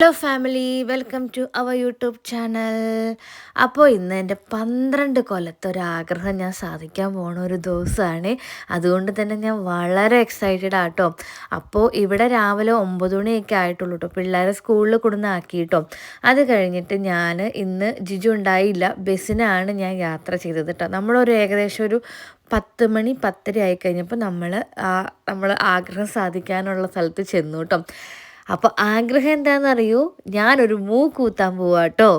Hello family welcome to our YouTube channel അപ്പോൾ ഇന്ന് എന്റെ പന്ത്രണ്ട് കൊല്ലത്തെ ഒരു ആഗ്രഹം ഞാൻ സാധിക്കാൻ പോണ ഒരു ദിവസമാണ്. അതുകൊണ്ട് തന്നെ ഞാൻ വളരെ എക്സൈറ്റഡ് ആട്ടോ അപ്പോൾ ഇവിടെ രാവിലെ ഒമ്പത് മണിയൊക്കെ ആയിട്ടുള്ളൂ കേട്ടോ പിള്ളേരെ സ്കൂളിൽ കൊടുന്ന് ആക്കിയിട്ടോ. അത് കഴിഞ്ഞിട്ട് ഞാൻ ഇന്ന് ജിജു ഉണ്ടായില്ല. ബസ്സിനാണ് ഞാൻ യാത്ര ചെയ്തത് കേട്ടോ നമ്മളൊരു ഏകദേശം ഒരു പത്ത് മണി പത്തര ആയി കഴിഞ്ഞപ്പോൾ നമ്മൾ നമ്മൾ ആഗ്രഹം സാധിക്കാനുള്ള സ്ഥലത്ത് ചെന്നു കേട്ടോ അപ്പോൾ ആഗ്രഹം എന്താണെന്നറിയൂ ഞാനൊരു മൂക്കൂത്താൻ പോവാ കേട്ടോ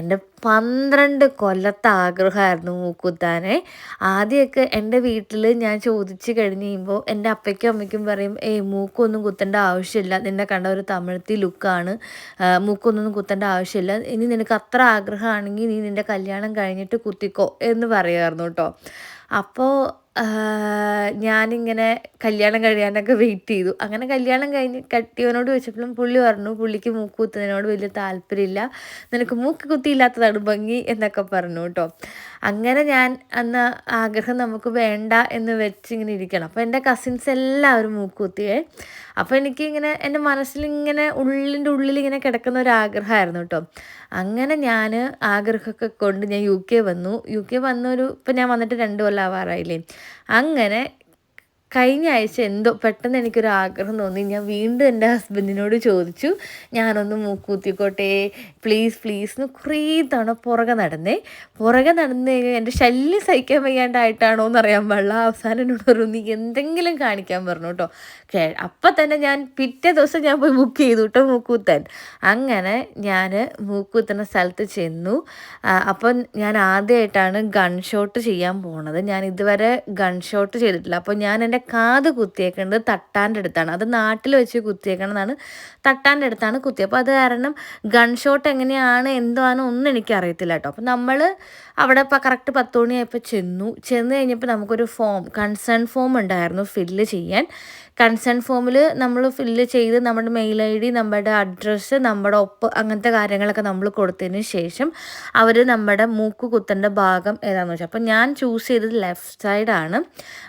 എന്റെ പന്ത്രണ്ട് കൊല്ലത്തെ ആഗ്രഹമായിരുന്നു മൂക്കൂത്താനെ. ആദ്യമൊക്കെ എന്റെ വീട്ടിൽ ഞാൻ ചോദിച്ചു കഴിഞ്ഞ് കഴിയുമ്പോൾ എന്റെ അപ്പയ്ക്കും അമ്മയ്ക്കും പറയും ഏയ് മൂക്കൊന്നും കുത്തേണ്ട ആവശ്യമില്ല. നിന്നെ കണ്ട ഒരു തമിഴത്തി ലുക്കാണ്. മൂക്കൊന്നും കുത്തേണ്ട ആവശ്യമില്ല. ഇനി നിനക്ക് അത്ര ആഗ്രഹമാണെങ്കിൽ നീ നിന്റെ കല്യാണം കഴിഞ്ഞിട്ട് കുത്തിക്കോ എന്ന് പറയുമായിരുന്നു കേട്ടോ അപ്പോൾ ഞാനിങ്ങനെ കല്യാണം കഴിയാനൊക്കെ വെയിറ്റ് ചെയ്തു. അങ്ങനെ കല്യാണം കഴിഞ്ഞ് കട്ടിയവനോട് ചോദിച്ചപ്പോഴും പുള്ളി പറഞ്ഞു പുള്ളിക്ക് മൂക്ക് കുത്തുന്നതിനോട് വലിയ താല്പര്യമില്ല. നിനക്ക് മൂക്ക് കുത്തിയില്ലാത്തതാണ് ഭംഗി എന്നൊക്കെ പറഞ്ഞു കേട്ടോ. അങ്ങനെ ഞാൻ അന്ന് ആഗ്രഹം നമുക്ക് വേണ്ട എന്ന് വെച്ചിങ്ങനെ ഇരിക്കണം. അപ്പോൾ എന്റെ കസിൻസ് എല്ലാവരും മൂക്കുത്തിയേ അപ്പോൾ എനിക്കിങ്ങനെ എന്റെ മനസ്സിലിങ്ങനെ ഉള്ളിന്റെ ഉള്ളിൽ ഇങ്ങനെ കിടക്കുന്ന ഒരു ആഗ്രഹമായിരുന്നു കേട്ടോ. അങ്ങനെ ഞാൻ ആഗ്രഹമൊക്കെ കൊണ്ട് ഞാൻ യു കെ വന്നു. യു കെ വന്നൊരു ഇപ്പം ഞാൻ വന്നിട്ട് രണ്ട് കൊല്ലം ആവാറായില്ലേ? അങ്ങനെ കഴിഞ്ഞ ആഴ്ച എന്തോ പെട്ടെന്ന് എനിക്കൊരു ആഗ്രഹം തോന്നി. ഞാൻ വീണ്ടും എന്റെ ഹസ്ബൻഡിനോട് ചോദിച്ചു. ഞാനൊന്ന് മൂക്കൂത്തിക്കോട്ടെ. പ്ലീസ് പ്ലീസ് എന്ന് കുറേ തവണ പുറകെ നടന്നേ. പുറകെ നടന്ന് എന്റെ ശല്യം സഹിക്കാൻ വയ്യാണ്ടായിട്ടാണോ എന്ന് അറിയാൻ പാടില്ല. അവസാനം എന്നോട് പറഞ്ഞു നീ എന്തെങ്കിലും കാണിക്കാൻ പറഞ്ഞു കേട്ടോ. അപ്പം തന്നെ ഞാൻ പിറ്റേ ദിവസം ഞാൻ പോയി ബുക്ക് ചെയ്തു കേട്ടോ മൂക്കൂത്തൻ. അങ്ങനെ ഞാൻ മൂക്കൂത്തുന്ന സ്ഥലത്ത് ചെന്നു. അപ്പം ഞാൻ ആദ്യമായിട്ടാണ് ഗൺ ഷോട്ട് ചെയ്യാൻ പോണത്. ഞാൻ ഇതുവരെ ഗൺ ഷോട്ട് ചെയ്തിട്ടില്ല. അപ്പോൾ ഞാൻ എന്റെ കാത് കുത്തിയേക്കുന്നത് തട്ടാന്റെ അടുത്താണ്. അത് നാട്ടിൽ വെച്ച് കുത്തിയേക്കണതാണ് തട്ടാന്റെ അടുത്താണ് കുത്തി അപ്പോൾ അത് കാരണം ഗൺ ഷോട്ട് എങ്ങനെയാണ് എന്താണ് ഒന്നും എനിക്കറിയത്തില്ല കേട്ടോ. അപ്പോൾ നമ്മൾ അവിടെ ഇപ്പോൾ കറക്റ്റ് പത്ത് മണിയായപ്പോൾ ചെന്നു. ചെന്ന് കഴിഞ്ഞപ്പോൾ നമുക്കൊരു ഫോം കൺസേൺ ഫോം ഉണ്ടായിരുന്നു ഫില്ല് ചെയ്യാൻ. കൺസേൺ ഫോമിൽ നമ്മൾ ഫില്ല് ചെയ്ത് നമ്മുടെ മെയിൽ ഐ ഡി നമ്മുടെ അഡ്രസ്സ് നമ്മുടെ ഒപ്പ് അങ്ങനത്തെ കാര്യങ്ങളൊക്കെ നമ്മൾ കൊടുത്തതിന് ശേഷം അവർ നമ്മുടെ മൂക്ക് കുത്തേണ്ട ഭാഗം ഏതാണെന്ന് വെച്ചാൽ അപ്പോൾ ഞാൻ ചൂസ് ചെയ്തത് ലെഫ്റ്റ് സൈഡാണ്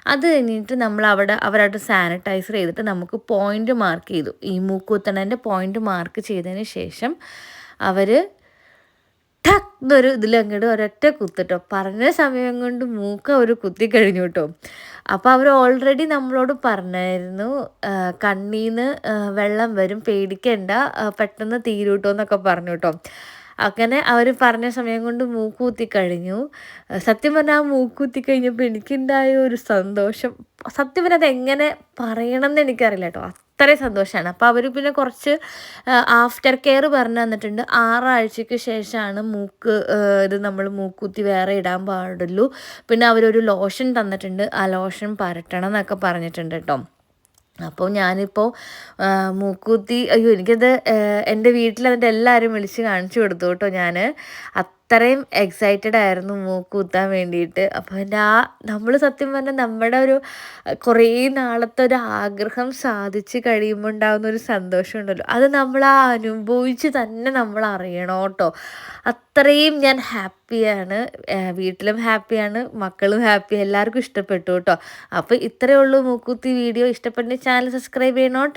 അത് കഴിഞ്ഞിട്ട് നമ്മൾ അവിടെ അവരായിട്ട് സാനിറ്റൈസർ ചെയ്തിട്ട് നമുക്ക് പോയിന്റ് മാർക്ക് ചെയ്തു. ഈ മൂക്ക് പോയിന്റ് മാർക്ക് ചെയ്തതിന് ശേഷം അവർ ടക്ക് എന്നൊരു ഇതിലങ്ങോട്ട് ഒരൊറ്റ കുത്തിട്ടോ. പറഞ്ഞ സമയം കൊണ്ട് മൂക്ക ഒരു കുത്തി കഴിഞ്ഞു കേട്ടോ അപ്പോൾ അവർ ഓൾറെഡി നമ്മളോട് പറഞ്ഞായിരുന്നു കണ്ണീന്ന് വെള്ളം വരും പേടിക്കേണ്ട പെട്ടെന്ന് തീരൂട്ടോ എന്നൊക്കെ പറഞ്ഞു കേട്ടോ അങ്ങനെ അവർ പറഞ്ഞ സമയം കൊണ്ട് മൂക്കൂത്തി കഴിഞ്ഞു. സത്യം പറഞ്ഞാൽ ആ മൂക്കൂത്തി കഴിഞ്ഞപ്പോൾ എനിക്കുണ്ടായ ഒരു സന്തോഷം. സത്യം പറഞ്ഞാൽ അതെങ്ങനെ പറയണം എന്ന് എനിക്കറിയില്ല കേട്ടോ. അത്രയും സന്തോഷമാണ് അപ്പോൾ അവർ പിന്നെ കുറച്ച് ആഫ്റ്റർ കെയർ പറഞ്ഞു തന്നിട്ടുണ്ട്. ആറാഴ്ചയ്ക്ക് ശേഷമാണ് മൂക്ക് ഇത് നമ്മൾ മൂക്കുത്തി വേറെ ഇടാൻ പാടുള്ളൂ. പിന്നെ അവരൊരു ലോഷൻ തന്നിട്ടുണ്ട്. ആ ലോഷൻ പരട്ടണം എന്നൊക്കെ പറഞ്ഞിട്ടുണ്ട് കേട്ടോ. അപ്പോൾ ഞാനിപ്പോൾ മൂക്കുത്തി അയ്യോ എനിക്കത് എന്റെ വീട്ടിൽ അതിന്റെ എല്ലാവരും വിളിച്ച് കാണിച്ചു കൊടുത്തു കേട്ടോ ഞാൻ അത്രയും എക്സൈറ്റഡ് ആയിരുന്നു മൂക്ക് കുത്താൻ വേണ്ടിയിട്ട്. അപ്പോൾ എന്റെ ആ നമ്മൾ സത്യം പറഞ്ഞാൽ നമ്മുടെ ഒരു കുറേ നാളത്തെ ഒരു ആഗ്രഹം സാധിച്ച് കഴിയുമ്പോൾ ഉണ്ടാകുന്ന ഒരു സന്തോഷം ഉണ്ടല്ലോ. അത് നമ്മൾ ആ അനുഭവിച്ച് തന്നെ നമ്മൾ അറിയണം കേട്ടോ അത്രയും ഞാൻ ഹാപ്പിയാണ് വീട്ടിലും ഹാപ്പിയാണ് മക്കളും ഹാപ്പി എല്ലാവർക്കും ഇഷ്ടപ്പെട്ടു കേട്ടോ അപ്പോൾ ഇത്രയേ ഉള്ളൂ മൂക്കുത്തി വീഡിയോ ഇഷ്ടപ്പെട്ട ചാനൽ സബ്സ്ക്രൈബ് ചെയ്യണം കേട്ടോ